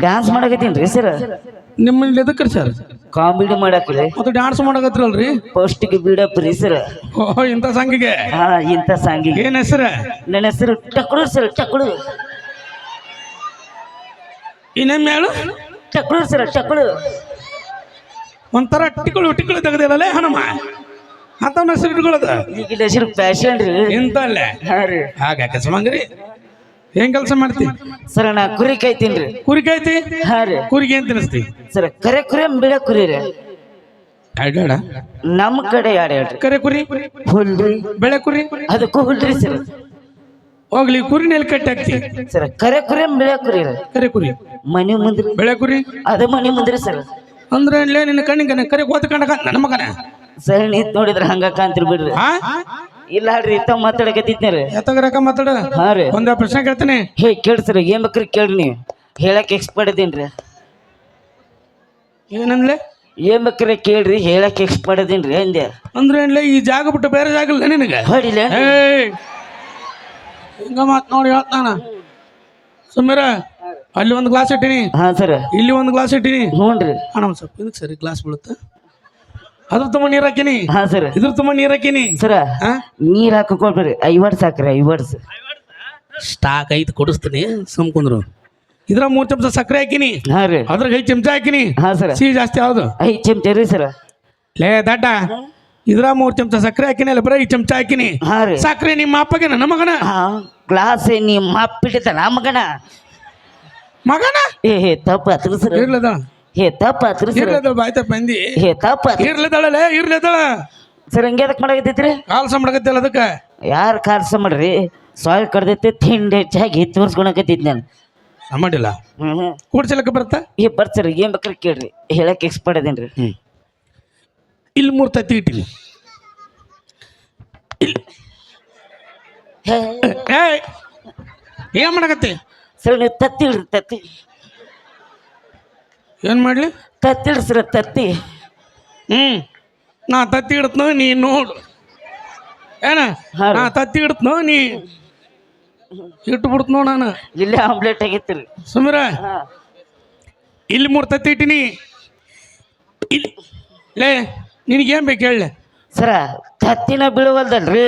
Dance ಮಾಡಕತ್ತೀನಿ sir ನಿಮ್ಮಲ್ಲಿ ಎದಕ್ಕೆ sir comedy ಮಾಡಕ್ರಿ ಅದು ಡ್ಯಾನ್ಸ್ ಮಾಡಕತ್ರಲ್ರಿ ಫಸ್ಟಿಗೆ ಬಿಡಪ್ ರೀ ಸರ್ ಓ ಇಂಥ ಸಂಗಿಗೆ ಹಾ ಇಂಥ ಸಾಂಗಿಗೆ ಏನ್ ಹೆಸರು? ನನ್ನ ಹೆಸರು ಟಕ್ಳು ಸರ್ ಟಕ್ಳು ಇನ್ನೇನು ಮೇಳು ಟಕ್ಳು ಸರ್ ಟಕ್ಳು ಒಂಥರ ಟಿಕ್ಕಳು ಟಿಕ್ಕಳು ತೆಗೆದಿಲ್ಲಲೇ ಹನುಮ? ಅಂತ ಹೆಸರು ಇಟ್ಕೊಳ್ಳೋದು? ಈಗ ಹೆಸರು ಫ್ಯಾಷನ್ ರೀ. ಇಂತಲ್ಲೇ ಹಾ ರೀ. ಹಾಗೆ ಕೆಲಸ ಮಂಗ್ರಿ ಏನ್ ಕೆಲಸ ಮಾಡ್ತಿ? ಸರ್ ನಾ ಕುರಿ ಕಾಯ್ತೀನಿ ಕುರಿ ಕಾಯ್ತಿ? ಹಾ ರೀ. ಕುರಿಗೆ ಏನ್ ತಿನ್ನಿಸ್ತಿ? ಸರ್ ಕರೆ ಕುರಿ ಬಿಡ ಕುರಿ ರೀ. ಅಡ್ಡಾಡ ನಮ್ಮ ಕಡೆ ಯಾರು ಹೇಳ್ರಿ? ಕರೆ ಕುರಿ? ಹುಲ್ರಿ. ಬೆಳೆ ಕುರಿ? ಅದಕ್ಕೂ ಹುಲ್ರಿ ಸರ್. ಹೋಗ್ಲಿ ಕುರಿ ನೆಲ್ ಕಟ್ಟಿ ಹಾಕ್ತಿ. ಸರ್ ಕರೆ ಕುರಿ ಬೆಳೆ ಕುರಿ ಕರೆ ಕುರಿ? ಮನೆ ಮುಂದ್ರಿ. ಬೆಳೆ ಕುರಿ? ಅದ ಮನೆ ಮುಂದ್ರಿ ಸರ್. ಅಂದ್ರೆ ನಿನ್ನ ಕಣ್ಣಿಗೆ ಕರೆ ಓದ್ಕೊಂಡ ಕಂಡ ನನ್ನ ಮಗನ? ಸರ್ ನೀತ್ ನೋಡಿದ್ರ ಹಂಗ ಕಾಂತಿರ್ ಬಿಡ್ರಿ. ಇಲ್ಲ ಹೇಳ್ರಿ ಇತ್ತ ಮಾತಾಡಕತ್ತಿದ್ನಿ ರೀ ಎತ್ತಗರಕ ಮಾತಾಡ? ಹಾ ರೀ. ಒಂದ ಪ್ರಶ್ನೆ ಕೇಳ್ತೀನಿ. ಹೇ ಕೇಳಿ ಸರ್ ಏನ್ ಬೇಕ್ರಿ ಕೇಳ್ರಿ ನೀವು. ಹೇಳಕ್ ಎಕ್ಸ್ಪರ್ಟ್ ಇದೀನ್ರಿ. ಏನಂದ್ಲೆ? ಏನ್ ಬೇಕ್ರಿ ಕೇಳ್ರಿ ಹೇಳಕ್ ಎಕ್ಸ್ಪರ್ಟ್ ಇದೀನ್ರಿ ಅಂದೆ. ಅಂದ್ರೆ ಏನ್ಲೆ ಈ ಜಾಗ ಬಿಟ್ಟು ಬೇರೆ ಜಾಗ ಇಲ್ಲ ನಿನಗೆ? ಹೊಡಿಲ ಏಯ್! ಹಿಂಗ ಮಾತ್ ನೋಡಿ ಹೇಳ್ತಾನ ಸುಮ್ಮೀರ ಅಲ್ಲಿ ಒಂದು ಗ್ಲಾಸ್ ಇಟ್ಟಿನಿ. ಹಾ ಸರ್. ಇಲ್ಲಿ ಒಂದು ಗ್ಲಾಸ್ ಇಟ್ಟಿನಿ. ಹ್ಞೂನ್ರಿ. ಅಣ್ಣ ಸರ್ ಸ್ವಲ್ಪ ಇದಕ್ಕೆ ಸರಿ ಗ್ಲಾಸ್ ಬೀಳುತ್ತೆ? ಅದ್ರ ತುಂಬ ನೀರ್ ಹಾಕಿನಿ? ಹಾ ಸರ್. ಇದ್ರ ತುಂಬ ನೀರ್ ಹಾಕಿನಿ? ಸರ ಹಾ? ನೀರ್ ಐವರ್ಸ್ ಹಾಕ್ರಿ ಐವರ್ಸ್ ಸ್ಟಾಕ್ ಐದು ಕೊಡಿಸ್ತೀನಿ ಸುಮ್ಕುಂದ್ರು ಇದ್ರ ಮೂರ್ ಚಮಚ ಸಕ್ಕರೆ ಹಾಕಿನಿ? ಹಾ ರೀ. ಅದ್ರಾಗ ಐದು ಚಮಚ ಹಾಕಿನಿ? ಹಾ ಸರ್. ಸಿಹಿ ಜಾಸ್ತಿ ಯಾವ್ದು? ಐದ್ ಚಮಚ ರೀ ಸರ್. ಲೇ ದಡ್ಡ ಇದ್ರ ಮೂರ್ ಚಮಚ ಸಕ್ಕರೆ ಹಾಕಿನಿ ಅಲ್ಲ ಬರೀ ಐದು ಚಮಚ ಹಾಕಿನಿ? ಹಾ ರೀ. ಸಕ್ಕರೆ ನಿಮ್ಮ ಅಪ್ಪಗೆ ನನ್ನ ಮಗನ? ಹಾ ಗ್ಲಾಸ್ ನಿಮ್ಮ ಮಾಪಿಟ್ಟಿದ್ದ ನಾ ಮಗನ? ಮಗನ? ಏ ಹೇ ತಪ್ಪ ಹತ್ರ ಸರ್ ಇರ್ಲದ? ಹೇ ತಪ್ಪ ಹತ್ರ ಇರ್ಲದ ಬಾಯ್ತ ಬಂದಿ ಹೇ ತಪ್ಪ ಇರ್ಲದಳಲೆ ಇರ್ಲದಳ ಸರ್ ಹಂಗೆ ಅದಕ್ಕೆ ಮಾಡಕತ್ತೈತ್ರಿ ಕಾಲ್ ಮಾಡಕತ್ತಲ್ಲ ಅದಕ್ಕೆ. ಯಾರು ಕಾರ್ಸ ಮಾಡ್ರಿ? ಸಾಯಿಲ್ ಕಡ್ದೈತಿ ತಿಂಡಿ ಹೆಚ್ಚಾಗಿ ತೋರ್ಸ್ಕೊಳಕತ್ತೈತಿ ನಾನು. ಮಾಡಿಲ್ಲ? ಕೂಡ್ಸಲಕ್ಕೆ ಬರ್ತಾ? ಏ ಬರ್ತೀರಿ ಏನ್ ಬೇಕ್ರಿ ಕೇಳ್ರಿ. ಹೇಳಕ್ ಎಕ್ಸ್ಪರ್ಟ್ ಅದೇನ್ರಿ ಇಲ್ಲಿ ಮೂರ್ ತತ್ತಿ ಇಟ್ಟಿನಿ. ಇಲ್ಲಿ ಹೇ, ಏನ್ ಮಾಡಕತ್ತಿ? ಸರ್ ನೀವು ತತ್ತಿ ಇಡ್ರಿ ತತ್ತಿ. ಏನ್ ಮಾಡಲಿ? ತತ್ತಿಡ್ಸ್ರ ತತ್ತಿ. ಹ್ಞೂ ನಾ ತತ್ತಿ ಇಡ್ತನೋ ನೀ ನೋಡು. ಏನ? ರೀ. ನಾ ತತ್ತಿ ಇಡ್ತನೋ ನೀ ಇಟ್ಟು ಬಿಡ್ತನೋ ನಾನು? ಇಲ್ಲೇ ಆಮ್ಲೆಟ್ ಆಗಿತ್ತು ಸುಮೀರ? ಹಾ. ಇಲ್ಲಿ ಮೂರು ತತ್ತಿ ಇಟ್ಟಿನಿ. ಇಲ್ಲಿ ಲೇ ನಿನಗೇನು ಬೇಕು ಹೇಳಿ. ಸರ ತತ್ತಿನ ಬೀಳವಲ್ದಲ್ರಿ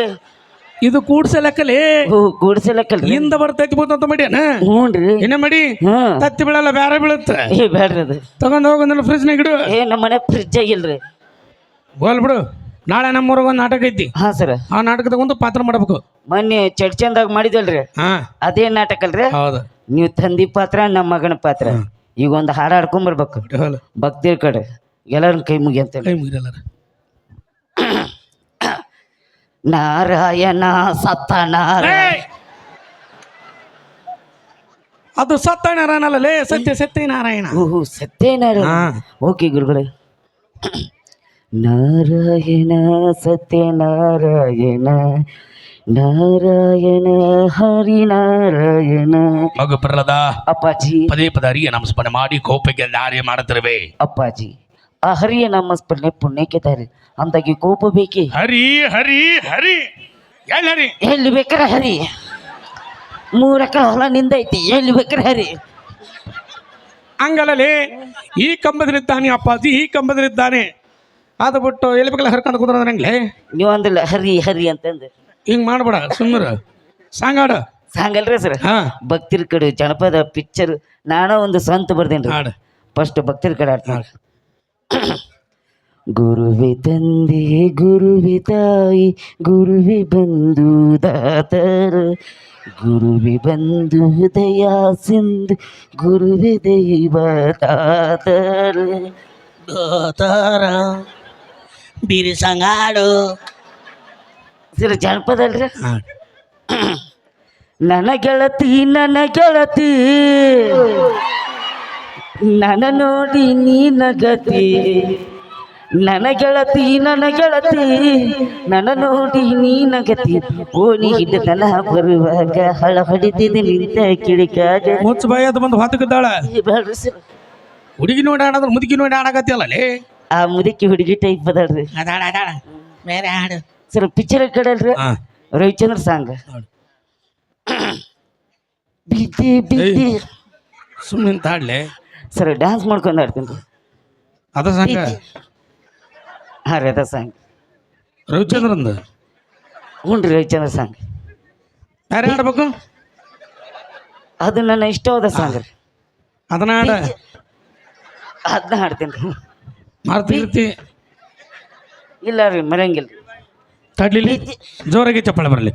ಇದು ಕೂಡ್ಸಲಕ್ಕಲೇ. ಹೂ ಕೂಡ್ಸಲಕ್ಕಲ್ರಿ. ಹಿಂದ ಬರ್ತೈತಿ ಅಂತ ಮಾಡ್ಯಾನ ಹ್ಞೂನ್ರಿ ಏನೇ ಮಾಡಿ ತತ್ತಿ ಬೀಳಲ್ಲ ಬೇರೆ ಬೀಳುತ್ತೆ. ಏ ಬ್ಯಾಡ್ರಿ ಅದು. ತಗೊಂಡ್ ಹೋಗಂದ್ರೆ ಫ್ರಿಜ್ನಾಗ ಇಡು. ಏ ನಮ್ಮ ಮನೆ ಫ್ರಿಜ್ ಆಗಿಲ್ರಿ ಗೋಲ್ ಬಿಡು. ನಾಳೆ ನಮ್ಮೂರಾಗ ಒಂದು ನಾಟಕ ಐತಿ. ಹಾ ಸರ್. ಆ ನಾಟಕದಾಗ ಒಂದು ಪಾತ್ರ ಮಾಡ್ಬೇಕು. ಮೊನ್ನೆ ಚಡ್ಚಂದಾಗ ಮಾಡಿದಲ್ರಿ ಹಾ. ಅದೇ ನಾಟಕ ಅಲ್ರಿ ಹೌದು. ನೀವು ತಂದಿ ಪಾತ್ರ ನಮ್ಮ ಮಗನ ಪಾತ್ರ. ಈಗ ಒಂದು ಹಾಡು ಹಾಡ್ಕೊಂಬರ್ಬೇಕು ಭಕ್ತಿ ಭಕ್ತಿರ ಕಡೆ. ಎಲ್ಲರನ್ನ ಕೈ ಮುಗಿಯಂತ ಕೈ ಮುಗಿರಲ್ಲ ನಾರಾಯಣ ಸತ್ತ ನಾರಾಯಣ ಅದು ಸತ್ಯನಾರಾಯಣ ಲೇ ಸತ್ಯ ಸತ್ಯನಾರಾಯಣ ಓಹೋ ಸತ್ಯನಾರಾಯಣ ಹಾ ಓಕೆ ಗುರುಗಳೇ ನಾರಾಯಣ ಸತ್ಯನಾರಾಯಣ ನಾರಾಯಣ ಹರಿನಾರಾಯಣ ಮಗು ಬರಲದ ಅಪ್ಪಾಜಿ ಪದೇ ಪದ ಅರಿಯ ನಮಸ್ಮರಣೆ ಮಾಡಿ ಕೋಪಕ್ಕೆ ದಾರಿ ಮಾಡುತ್ತಿರುವೆ ಅಪ್ಪಾಜಿ ಆ ಹರಿಯ ನಾಮಸ್ಮರಣೆ ಪುಣ್ಯಕ್ಕೆ ದಾರಿ ಅಂದಾಗಿ ಕೋಪ ಬೇಕಿ? ಹರಿ ಹರಿ ಹರಿ. ಎಲ್ಲಿ ಹರಿ? ಎಲ್ಲಿ ಬೇಕಾರ ಹರಿ. ಮೂರ ಎಕರೆ ಹೊಲ ನಿಂದೈತಿ ಎಲ್ಲಿ ಬೇಕಾರ ಹರಿ. ಹಂಗಲ್ಲೇ ಈ ಕಂಬದಲ್ಲಿದ್ದಾನೆ ಅಪ್ಪಾಜಿ ಈ ಕಂಬದಲ್ಲಿದ್ದಾನೆ. ಅದು ಬಿಟ್ಟು ಎಲ್ಲಿ ಬೇಕಲ್ಲ ಹರ್ಕೊಂಡು ಕುಂದ್ರೆ ಹಂಗ್ಲೆ ನೀವು ಅಂದಿಲ್ಲ ಹರಿ ಹರಿ ಅಂತಂದು. ಹಿಂಗ್ ಮಾಡ್ಬೇಡ ಸುಮ್ಮನೆ ಸಾಂಗಾಡ. ಸಾಂಗಲ್ರಿ ಸರ್? ಹಾ. ಭಕ್ತಿರ ಕಡೆ ಜನಪದ ಪಿಕ್ಚರ್ ನಾನೋ ಒಂದು ಸಂತ ಬರ್ದೇನ್ರಿ. ಹಾಡು. ಫಸ್ಟ್ ಭಕ್ತಿರ ಕಡೆ ಆಡ್ತೀನಿ ಗುರುವೆ ತಂದೆ ಗುರುವೆ ತಾಯಿ ಗುರುವೆ ಬಂಧು ದಾತರ ಗುರುವೆ ಬಂಧು ದಯಾ ಸಿಂಧು ಗುರುವೆ ದೈವ ತಾತರ ಗೋತಾರ ಬೀರಿ ಸಂಗಾಡು ಸರ್ ಜನಪದ ಅಲ್ರಿ ನನ್ನ ಗೆಳತಿ ನನ್ನ ಗೆಳತಿ ನನ್ನ ನೋಡಿ ನೀನ ಗತಿ ನನ್ನ ಗೆಳತಿ ನನ್ನ ಗೆಳತಿ ನನ್ನ ನೋಡಿ ನೀನ ಗತಿ ಓಣಿ ಹಿಡಿದನ ಬರುವಾಗ ಹಳ ಹೊಡಿತಿದ್ದೆ ನಿಂತ ಕಿಡಿಕಾಗ. ಮುಚ್ಚ ಬಾಯ ಅದು ಬಂದು ಹೊತ್ತಕ್ಕಿದ್ದಾಳ ಹುಡುಗಿ ನೋಡಿ ಆಡೋದ್ರ ಮುದುಕಿ ನೋಡಿ ಆಡಕತ್ತಿಯಲ್ಲ ಆ ಮುದುಕಿ ಹುಡುಗಿ ಟೈಪ್ ಅದಾಳ್ರಿ. ಅದಾಡ ಅದಾಡ ಬೇರೆ ಹಾಡು ಸರ್ ಪಿಕ್ಚರ್ ಕಡಲ್ರಿ ರವಿಚಂದ್ರ ಸಾಂಗ್. ಬಿದ್ದಿ ಬಿದ್ದಿ. ಸುಮ್ಮನೆ ತಾಡ್ಲೆ ಸರ್ ಡ್ಯಾನ್ಸ್ ಮಾಡ್ಕೊಂಡು ಆಡ್ತೀನಿ ರೀ ಅದ ಸಂಘ ಹಾಂ ರೀ ಅದ ಸಾಂಗ್. ರವಿಚಂದ್ರಂದು? ಹ್ಞೂ ರೀ ರವಿಚಂದ್ರ ಸಾಂಗ್. ಯಾರು ಆಡ್ಬೇಕು ಅದು ನನ್ನ ಇಷ್ಟವಾದ ಸಾಂಗ್ ರೀ. ಅದನ್ನ ಆಡ ಅದನ್ನ ಹಾಡ್ತೀನಿ ರೀ ಮಾಡ್ತಿರ್ತಿ ಇಲ್ಲ ರೀ ಮರಂಗಿಲ್ಲ ರೀ. ತಡ್ಲಿಲಿ? ಜೋರಾಗಿ ಚಪ್ಪಾಳೆ ಬರಲಿ.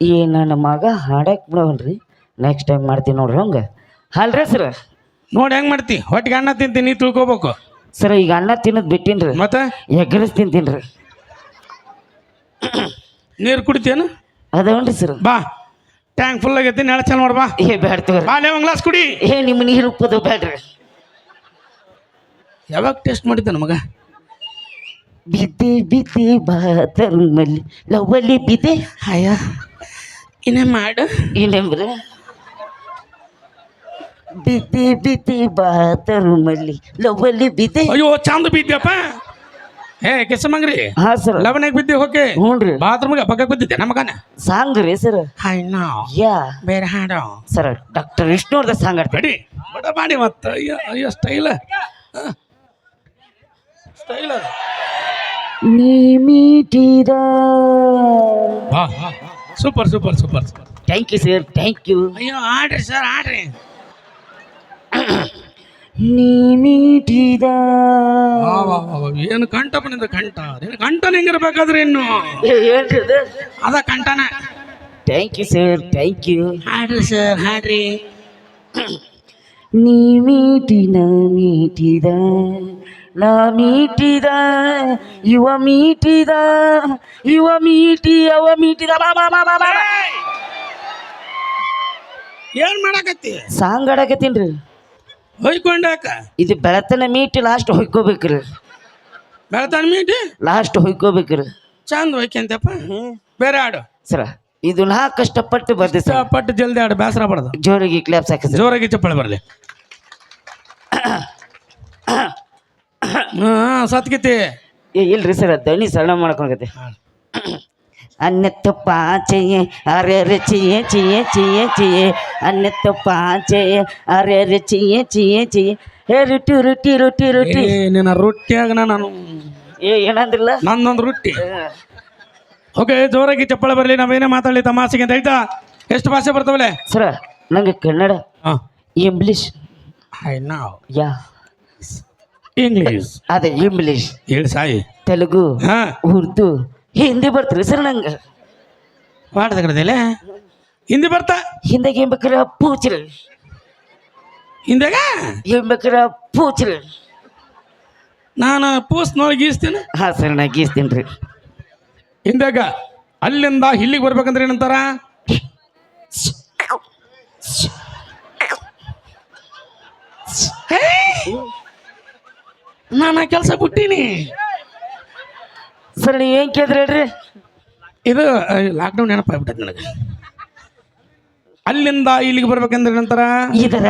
ಈ ನನ್ನ ಮಗ ಹಾಡಕ್ಕೆ ಬಿಡವಲ್ರಿ ನೆಕ್ಸ್ಟ್ ಟೈಮ್ ಮಾಡ್ತೀನಿ ನೋಡ್ರಿ ಹಂಗೆ. ಅಲ್ರಿ ಸರ್ ನೋಡಿ ಹೆಂಗ್ ಮಾಡ್ತಿ? ಹೊಟ್ಟಿಗೆ ಅನ್ನ ತಿಂತೀನಿ ನೀ ತಿಳ್ಕೊಬೇಕು. ಸರ್ ಈಗ ಅನ್ನ ತಿನ್ನೋದು ಬಿಟ್ಟಿನ್ರಿ. ರೀ ಮತ್ತೆ? ಎಗ್ರೆಸ್ ತಿಂತೀನಿ ರೀ ನೀರು ಕುಡಿತೇನು? ಅದೇನ್ರಿ ಸರ್ ಬಾ. ಟ್ಯಾಂಕ್ ಫುಲ್ ಆಗೈತಿ ನೆಳ ಚಲ್ ನೋಡ್ ಬಾ. ಏ ಬ್ಯಾಡ್ತೀವ್ರಿ ಬಾ ಲೇ ಒಂದ್ ಗ್ಲಾಸ್ ಕುಡಿ. ಏ ನಿಮ್ಮ ನೀರು ಉಪ್ಪದು ಬೇಡ್ರಿ ಯಾವಾಗ ಟೇಸ್ಟ್ ಮಾಡಿದ್ದೆ ನಮಗ? ಬಿದ್ದೆ ಬಿದ್ದೆ ಬಾತರುಮಲ್ಲಿ ಲವ್ವಲ್ಲಿ ಬಿದ್ದೆ. ಅಯ್ಯ ಇನ್ನೇ ಮಾಡು. ಇನ್ನೇಮ್ರಿ ಬಿದ್ದೆ ಬಿದ್ದೆ ಬಾತರುಮಲ್ಲಿ ಲವ್ವಲ್ಲಿ ಬಿದ್ದೆ. ಅಯ್ಯೋ ಚಂದ ಬಿದ್ದಪ್ಪ ಏ ಕೆಸಮಂಗ್ರಿ ಹಾ ಸರ್. ಲವನಾಗ ಬಿದ್ದಿ ಹೋಕೆ. ಹ್ಞೂ ರೀ. ಬಾತ್ರೂಮ್ಗೆ ಪಕ್ಕ ಬಿದ್ದಿದ್ದೆ ನಮಗನ ಸಾಂಗ್ ರೀ ಸರ್. ಹಾಯ್ ನಾ. ಯಾ. ಬೇರೆ ಹಾಡು. ಸರ್ ಡಾಕ್ಟರ್ ವಿಷ್ಣುವರ್ಧ ಸಾಂಗ್ ಆಡ್ತಾರೆ ಬಡಿ ಬಡ ಮಾಡಿ ಮತ್ತೆ. ಅಯ್ಯೋ ಅಯ್ಯೋ ಸ್ಟೈಲ ಸ್ಟೈಲ ನೀ ಮೀಟಿದ. Super super super super. Thank you sir thank you ಅಯ್ಯೋ ಆಡ್ರಿ ಸರ್ ಆಡ್ರಿ. ನೀ ಮೀಟಿದ. ವಾ, ವಾ, ವಾ, ವಾ. ಏನು ಕಂಠಪನಿಂದ ಕಂಠ? ಕಂಠನ ಹೆಂಗಿರ್ಬೇಕಾದ್ರೆ ಇನ್ನು? ಏನ್ರಿ ಅದು ಕಂಠನ. Thank you sir thank you ಹಾಡ್ರಿ sir ಹಾಡ್ರಿ. ನೀ ಮೀಟಿನ ಮೀಟಿದ. ನಾ ಮೀಟಿದ. ಇವ ಮೀಟಿದ. ಇವ ಮೀಟಿ ಅವ ಮೀಟಿದ. ಬಾ ಬಾ ಬಾ ಬಾ ಬಾ. ಏನ್ ಮಾಡಕತ್ತಿ? ಸಾಂಗ್ ಆಡಕತ್ತೀನ್ರಿ ಹೊಯ್ಕೊಂಡಾಕ? ಇದು ಬೆಳತನ ಮೀಟಿ ಲಾಸ್ಟ್ ಹೊಯ್ಕೋಬೇಕ್ರಿ. ಬೆಳತನ ಮೀಟಿ ಲಾಸ್ಟ್ ಹೊಯ್ಕೋಬೇಕ್ರಿ. ಚಂದ ಹೊಯ್ಕೊಂತಪ್ಪ. ಬೇರೆ ಆಡು ಸರ ಇದು ನಾ ಕಷ್ಟಪಟ್ಟು ಬರ್ದೆ ಸರ್. ಪಟ್ಟು ಜಲ್ದಿ ಆಡು ಬೇಸರ ಬಡದು ಜೋರಿಗೆ ಕ್ಲಾಪ್ಸ್ ಹಾಕಿ ಸರ್. ಜೋರಾಗಿ ಚಪ್ಪಳೆ ಬರಲಿ. ಹಾ ಸತ್ಕಿತಿ ಇಲ್ರಿ ಸರ್ ದಣಿ ಸರಣ ಮಾಡ್ಕೊಂಡೈತೆ ಅನ್ನೆತ್ತ ಪಾಚೆಯೇ ಅರೆ ಚಿಯೆ ಚಿಯೆ ಚಿಯೆ ಚಿಯೆ ಅನ್ನೆತ್ತ ಪಾಚೆಯೇ ಅರೆ ಚಿಯೆ ಚಿಯೆ ಚಿಯೆ ಹೇ ರುಟಿ ರುಟಿ ರುಟಿ ರುಟಿ ಏ ನಿನ್ನ ರೊಟ್ಟಿಯಾಗ ನಾನು ಏ ಏನಂದ್ರಲ್ಲ ನಂದೊಂದು ರೊಟ್ಟಿ ಓಕೆ ಜೋರಾಗಿ ಚಪ್ಪಳೆ ಬರಲಿ ನಾವೇನೇ ಮಾತಾಡಲಿ ತಮಾಷೆಗೆ ಅಂತ ಹೇಳ್ತಾ ಎಷ್ಟು ಭಾಷೆ ಬರ್ತಾವಲೆ ಸರ ನಂಗೆ ಕನ್ನಡ ಹಾಂ ಇಂಗ್ಲಿಷ್ ಐ ನಾವ್ ಯಾ ಇಂಗ್ಲೀಷ್ ಅದೇ ಇಂಗ್ಲಿಷ್ ಹೇಳಿ ಸಾಯಿ ತೆಲುಗು ಹಾಂ ಉರ್ದು ಹಿಂದಿ ಬರ್ತೀರಿ ಸರ್ ನಂಗೆ? ಮಾಡ್ದ ಕಡದಲೆ ಹಿಂದಿ ಬರ್ತಾ? ಹಿಂದಾಗ ಏನ್ ಬೇಕಾರ ಪೂಚ್ರಿ ಹಿಂದಾಗ? ಏನ್ ಬೇಕಾರ ಪೂಚ್ರಿ ನಾನು ಪೋಸ್ಟ್ ನೋಡಿ ಗೀಸ್ತೀನಿ? ಹಾಂ ಸರ್ ನಾ ಗೀಸ್ತೀನಿ ರೀ ಹಿಂದಾಗ? ಅಲ್ಲಿಂದ ಇಲ್ಲಿಗೆ ಬರ್ಬೇಕಂದ್ರೆ ಏನಂತಾರ! ನಾನು ಕೆಲಸ ಬಿಟ್ಟೀನಿ. ಸರ್ ನೀವು ಏನು ಕೇಳಿದ್ರಿ ಹೇಳ್ರಿ? ಇದು ಲಾಕ್ಡೌನ್ ನೆನಪಾಗ್ಬಿಟ್ಟೈತೆ ನನಗೆ. ಅಲ್ಲಿಂದ ಇಲ್ಲಿಗೆ ಬರ್ಬೇಕಂದ್ರೆ ನಂತರ ಇದರ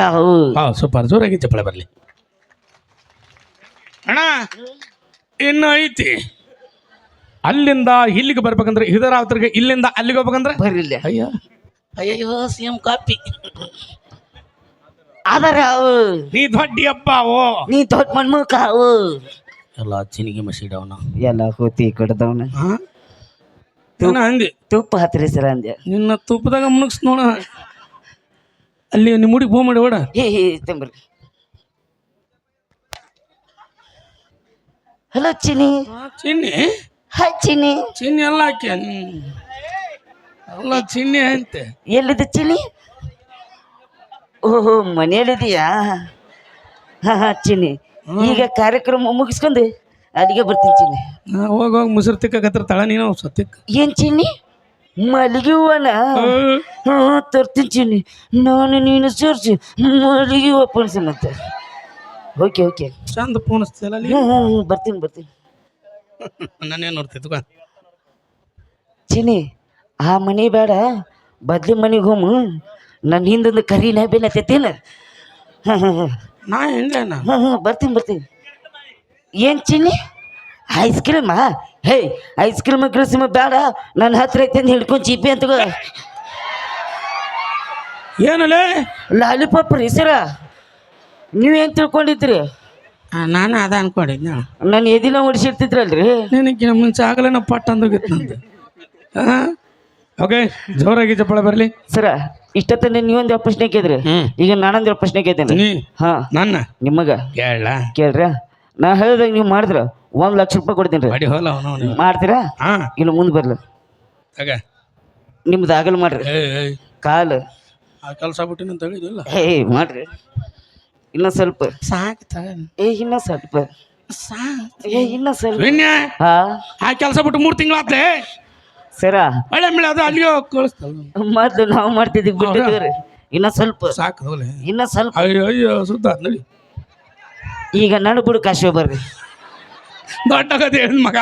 ಹಾ. ಸೂಪರ್ ಜೋರಾಗಿ ಚಪ್ಪಳೆ ಬರಲಿ. ಅಣ್ಣ ಇನ್ನು ಐತಿ. ಅಲ್ಲಿಂದ ಇಲ್ಲಿಗೆ ಬರ್ಬೇಕಂದ್ರೆ ಇದರ ಅವತರಿಗೆ ಇಲ್ಲಿಂದ ಅಲ್ಲಿಗೆ ಹೋಗ್ಬೇಕಂದ್ರೆ ಬರಲಿಲ್ಲ. ಅಯ್ಯ. ಅಯ್ಯೋ ಸಿ ಎಂ ಕಾಪಿ. ಅದರ ಅವು ನೀ ದೊಡ್ಡಿ ಅಪ್ಪ ಓ ನೀ ದೊಡ್ಡ ಮಣ್ಮುಖ ಅವು ಎಲ್ಲ ಚಿನಿಗೆ ಮಸೀಡವನ ಎಲ್ಲ ಹೋತಿ ಕಡ್ದವನ. ಏನ ಅಂದಿ ತುಪ್ಪ ಹತ್ರಿ ಸರ ಅಂದೆ ನಿನ್ನ ತುಪ್ಪದಾಗ ಮುಣಗ್ಸ್ ನೋಡ. ಅಲ್ಲಿ ನಿಮ್ಮ ಮುಡಿಗೆ ಫೋನ್ ಮಾಡಿ ಓಡ. ಹೇ ಹೇ ತಂಬ್ರಿ ಹಲೋ ಚಿನಿ ಚಿನ್ನಿ. ಹಾಯ್ ಚಿನಿ ಚಿನ್ನಿ ಎಲ್ಲ ಹಾಕಿ ಅಲ್ಲ ಚಿನ್ನಿ ಅಂತೆ. ಎಲ್ಲಿದೆ ಚಿನಿ ಓಹೋ ಮನೆಯಲ್ಲಿದೆಯಾ ಹಾ ಹಾ ಚಿನಿ ಈಗ ಕಾರ್ಯಕ್ರಮ ಮುಗಿಸ್ಕೊಂಡು ಅಲ್ಲಿಗೆ ಬರ್ತೀನಿ ಚಿನ್ನಿ. ಹೋಗಿ ಹೋಗಿ ಮುಸುರು ತಿಕ್ಕಕತ್ರ ತಳ ನೀನು ಸತ್ತಿಕ್ಕ ಏನ್ ಚಿನ್ನಿ? ಮಲ್ಲಿಗೆ ಹೂವನ ಹಾ ತರ್ತೀನಿ ಚಿನ್ನಿ. ನಾನು ನೀನು ಸೇರ್ಸಿ ಮಲ್ಲಿಗೆ ಹೂವ ಪಣಿಸನಂತೆ ಓಕೆ ಓಕೆ. ಚಂದ ಪೋಣಿಸ್ತಿಲ್ಲ ಅಲ್ಲಿ ಹ್ಞೂ ಹ್ಞೂ ಹ್ಞೂ ಬರ್ತೀನಿ ಬರ್ತೀನಿ. ನಾನೇನು ನೋಡ್ತಿದ್ವ ಚಿನ್ನಿ ಆ ಮನೆ ಬೇಡ. ಬದ್ಲಿ ಮನೆಗೆ ಹೋಮು ನನ್ನ ಹಿಂದೊಂದು ಕರಿ ನಾಬೇನ ತೆತ್ತೇನ ಹಾಂ ಹಾಂ ಹಾಂ ನಾ ಹೆಂಗ್ಲೇನ ಹ್ಞೂ ಹ್ಞೂ ಬರ್ತೀನಿ ಬರ್ತೀನಿ. ಏನು ಚಿನ್ನಿ? ಐಸ್ ಕ್ರೀಮಾ ಹೇ ಐಸ್ ಕ್ರೀಮ್ ಕ್ರಿಸ್ಮ ಬೇಡ. ನನ್ನ ಹತ್ರ ಐತೆ ಅಂತ ಹಿಡ್ಕೊಂಡು ಚೀಪಿ ಅಂತ ಏನಲ್ಲೇ ಲಾಲಿಪಾಪ್ ರೀ ಸರ. ನೀವೇನು ತಿಳ್ಕೊಂಡಿದ್ರಿ ನಾನು ಅದ ಅನ್ಕೊಂಡಿದ್ದೆ ನಾನು ಎದಿನ ಓಡಿಸಿರ್ತಿದ್ರಲ್ರಿ. ನಿನಗೆ ಮುಂಚೆ ಆಗಲೇ ಪಟ್ ಅಂದೋಗಿತ್ತು ನಂದು. ಹಾಂ ಓಕೆ ಜೋರಾಗಿ ಚಪ್ಪಳ ಬರಲಿ. ಸರ ಇಷ್ಟತನ ನೀವೊಂದು ಪ್ರಶ್ನೆ ಕೇಳಿದ್ರಿ? ಹ್ಮ್. ಈಗ ನಾನೊಂದು ಪ್ರಶ್ನೆ ಕೇಳ್ತೇನೆ. ನೀ? ಹಾ. ನನ್ನ? ನಿಮಗ? ಕೇಳ ಕೇಳ್ರ. ನಾ ಹೇಳಿದಾಗ ನೀವು ಮಾಡಿದ್ರ? ಒಂದ್ ಲಕ್ಷ ರೂಪಾಯಿ ಕೊಡ್ತೀನಿ ರೀ. ಬಡಿ ಹೋಲ ಅವನು ಮಾಡ್ತೀರಾ? ಹಾ. ಇಲ್ಲ ಮುಂದೆ ಬರ್ಲ. ಆಗ. ನಿಮ್ದು ಆಗಲ್ ಮಾಡ್ರಿ. ಕಾಲು. ಆ ಕೆಲಸ ಬಿಟ್ಟಿನ ತೆಗಿದಿಲ್ಲ ಏ ಮಾಡ್ರಿ. ಇನ್ನ ಸ್ವಲ್ಪ. ಸಾಕು ತಗ ಏ ಇನ್ನ ಸ್ವಲ್ಪ. ಸಾಕು ಏ ಇನ್ನ ಸ್ವಲ್ಪ. ವಿನ್ಯ? ಹಾ. ಆ ಕೆಲಸ ಬಿಟ್ಟು ಮೂರು ತಿಂಗಳಾತ್ಲೆ ಸರ ಹಳೆ ಮೇಲೆ ಅದು ಅಲ್ಲಿಗೆ ಕಳಿಸ್ತಲ್ಲ ಮೊದ್ಲು ನಾವು ಮಾಡ್ತಿದ್ವಿ ಬಿಟ್ಟಿದ್ದೀವ್ರಿ ಇನ್ನ ಸ್ವಲ್ಪ. ಸಾಕು ಹೋಲೆ ಇನ್ನ ಸ್ವಲ್ಪ. ಅಯ್ಯೋ ಅಯ್ಯೋ ಆತ್ ನಡಿ. ಈಗ ನಡು ಬಿಡು ಕಾಶಿ ಬರ್ರಿ. ದೊಡ್ಡ ಕತೆ ಮಗ?